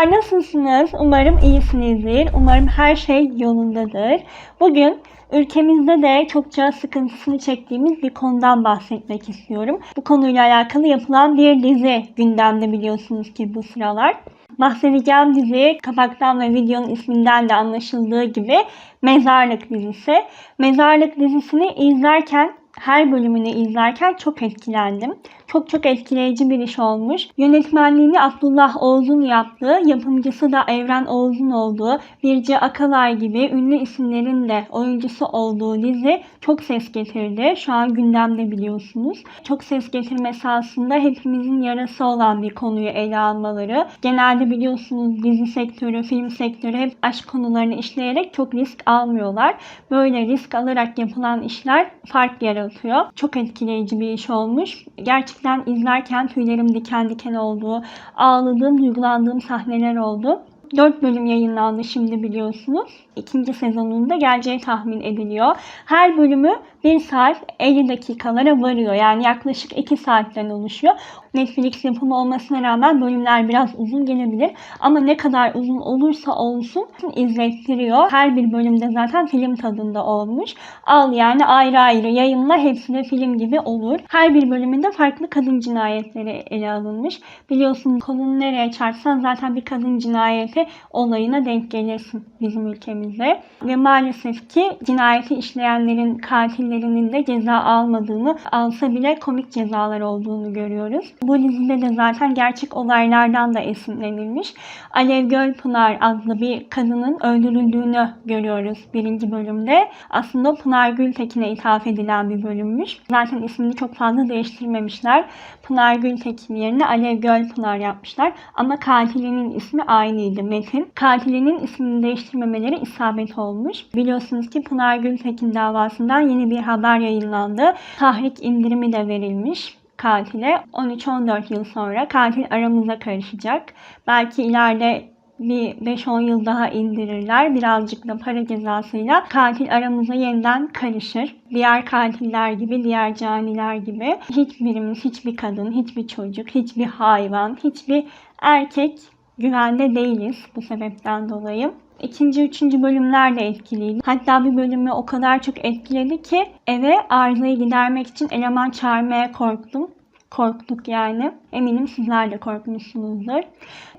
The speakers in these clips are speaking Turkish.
Merhabalar, nasılsınız? Umarım iyisinizdir. Umarım her şey yolundadır. Bugün ülkemizde de çokça sıkıntısını çektiğimiz bir konudan bahsetmek istiyorum. Bu konuyla alakalı yapılan bir dizi gündemde biliyorsunuz ki bu sıralar. Bahsedeceğim dizi kapaktan ve videonun isminden de anlaşıldığı gibi Mezarlık dizisi. Mezarlık dizisini izlerken her bölümünü izlerken çok etkilendim. Çok çok etkileyici bir iş olmuş. Yönetmenliğini Abdullah Oğuz'un yaptığı, yapımcısı da Evren Oğuz'un olduğu, Birce Akalay gibi ünlü isimlerin de oyuncusu olduğu dizi çok ses getirdi. Şu an gündemde biliyorsunuz. Çok ses getirmesi aslında hepimizin yarası olan bir konuyu ele almaları. Genelde biliyorsunuz dizi sektörü, film sektörü hep aşk konularını işleyerek çok risk almıyorlar. Böyle risk alarak yapılan işler fark yaratıyor. Çok etkileyici bir iş olmuş. Gerçekten izlerken tüylerim diken diken oldu. Ağladığım, duygulandığım sahneler oldu. 4 bölüm yayınlandı şimdi biliyorsunuz. İkinci sezonunda geleceği tahmin ediliyor. Her bölümü 1 saat 50 dakikalara varıyor. Yani yaklaşık 2 saatten oluşuyor. Netflix yapımı olmasına rağmen bölümler biraz uzun gelebilir. Ama ne kadar uzun olursa olsun izlettiriyor. Her bir bölümde zaten film tadında olmuş. Al yani ayrı ayrı yayınla hepsi de film gibi olur. Her bir bölümünde farklı kadın cinayetleri ele alınmış. Biliyorsunuz kolunu nereye çarpsan zaten bir kadın cinayeti olayına denk gelirsin bizim ülkemizde. Ve maalesef ki cinayeti işleyenlerin katillerinin de ceza almadığını alsa bile komik cezalar olduğunu görüyoruz. Bu dizide de zaten gerçek olaylardan da esinlenilmiş. Alev Gölpınar adlı bir kadının öldürüldüğünü görüyoruz birinci bölümde. Aslında Pınar Gültekin'e ithaf edilen bir bölümmüş. Zaten ismini çok fazla değiştirmemişler. Pınar Gültekin yerine Alev Gölpınar yapmışlar. Ama katilinin ismi aynıydı Metin. Katilinin ismini değiştirmemeleri isabet olmuş. Biliyorsunuz ki Pınar Gültekin davasından yeni bir haber yayınlandı. Tahrik indirimi de verilmiş katile 13-14 yıl sonra katil aramıza karışacak. Belki ileride bir 5-10 yıl daha indirirler. Birazcık da para cezasıyla katil aramıza yeniden karışır. Diğer katiller gibi, diğer caniler gibi hiçbirimiz, hiçbir kadın, hiçbir çocuk, hiçbir hayvan, hiçbir erkek güvende değiliz bu sebepten dolayı. İkinci, üçüncü bölümler de etkiliydi. Hatta bir bölümü o kadar çok etkiledi ki eve arızayı gidermek için eleman çağırmaya korktum. Korktuk yani. Eminim sizler de korkmuşsunuzdur.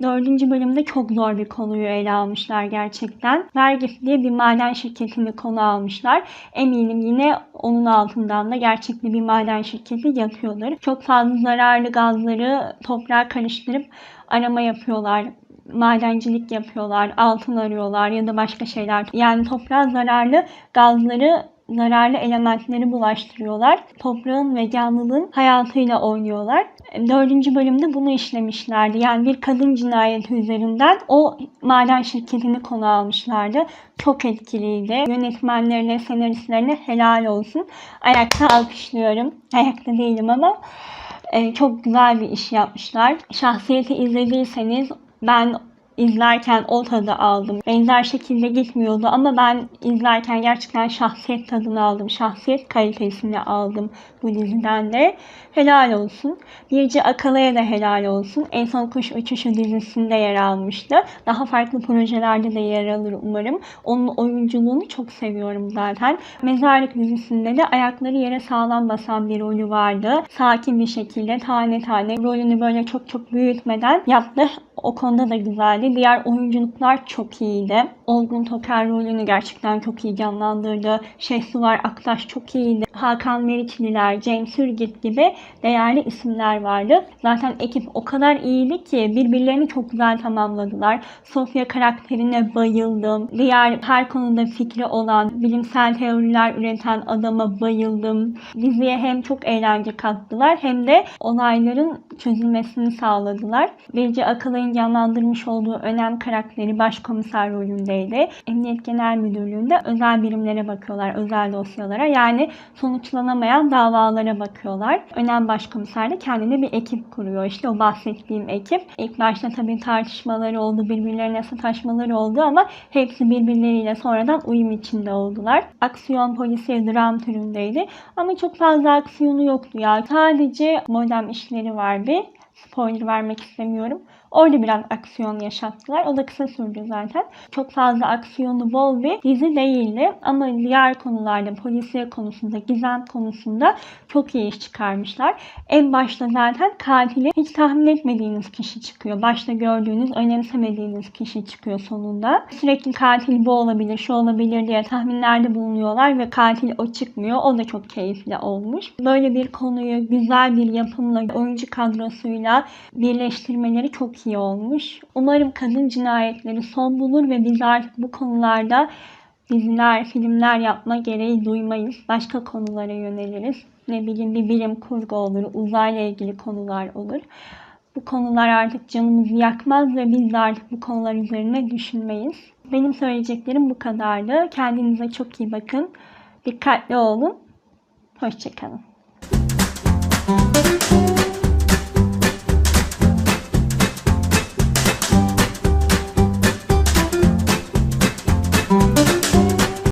Dördüncü bölümde çok zor bir konuyu ele almışlar gerçekten. Vergif diye bir maden şirketini konu almışlar. Eminim yine onun altından da gerçekli bir maden şirketi yatıyordur. Çok fazla zararlı gazları toprağa karıştırıp arama yapıyorlar madencilik yapıyorlar, altın arıyorlar ya da başka şeyler. Yani toprağa zararlı gazları zararlı elementleri bulaştırıyorlar. Toprağın ve canlılığın hayatıyla oynuyorlar. Dördüncü bölümde bunu işlemişlerdi. Yani bir kadın cinayeti üzerinden o maden şirketini konu almışlardı. Çok etkiliydi. Yönetmenlerine, senaristlerine helal olsun. Ayakta alkışlıyorum. Ayakta değilim ama e, çok güzel bir iş yapmışlar. Şahsiyeti izlediyseniz ben izlerken o tadı aldım. Benzer şekilde gitmiyordu ama ben izlerken gerçekten şahsiyet tadını aldım. Şahsiyet kalitesini aldım bu diziden de. Helal olsun. Birce Akalay'a da helal olsun. En son Kuş Uçuşu dizisinde yer almıştı. Daha farklı projelerde de yer alır umarım. Onun oyunculuğunu çok seviyorum zaten. Mezarlık dizisinde de ayakları yere sağlam basan bir rolü vardı. Sakin bir şekilde tane tane rolünü böyle çok çok büyütmeden yaptı. O konuda da güzeldi. Diğer oyunculuklar çok iyiydi. Olgun Toker rolünü gerçekten çok iyi canlandırdı. Şehsuvar Aktaş çok iyiydi. Hakan Meriçliler, James Hürgit gibi değerli isimler vardı. Zaten ekip o kadar iyiydi ki birbirlerini çok güzel tamamladılar. Sofya karakterine bayıldım. Diğer her konuda fikri olan, bilimsel teoriler üreten adama bayıldım. Diziye hem çok eğlence kattılar hem de olayların çözülmesini sağladılar. Birce Akalay'ın canlandırmış olduğu önem karakteri başkomiser rolündeydi. Emniyet Genel Müdürlüğü'nde özel birimlere bakıyorlar, özel dosyalara. Yani sonuçlanamayan davalara bakıyorlar. Önem başkomiser de kendine bir ekip kuruyor. İşte o bahsettiğim ekip. İlk başta tabii tartışmaları oldu, birbirlerine sataşmaları oldu ama hepsi birbirleriyle sonradan uyum içinde oldular. Aksiyon polisiye dram türündeydi. Ama çok fazla aksiyonu yoktu ya. Sadece modem işleri var bir Spoiler vermek istemiyorum. Orada biraz aksiyon yaşattılar. O da kısa sürdü zaten. Çok fazla aksiyonu bol bir dizi değildi. Ama diğer konularda, polisiye konusunda, gizem konusunda çok iyi iş çıkarmışlar. En başta zaten katili hiç tahmin etmediğiniz kişi çıkıyor. Başta gördüğünüz, önemsemediğiniz kişi çıkıyor sonunda. Sürekli katil bu olabilir, şu olabilir diye tahminlerde bulunuyorlar ve katil o çıkmıyor. O da çok keyifli olmuş. Böyle bir konuyu güzel bir yapımla, oyuncu kadrosuyla birleştirmeleri iyi olmuş. Umarım kadın cinayetleri son bulur ve biz artık bu konularda diziler, filmler yapma gereği duymayız. Başka konulara yöneliriz. Ne bileyim bir bilim kurgu olur, uzayla ilgili konular olur. Bu konular artık canımızı yakmaz ve biz de artık bu konular üzerine düşünmeyiz. Benim söyleyeceklerim bu kadardı. Kendinize çok iyi bakın. Dikkatli olun. Hoşçakalın.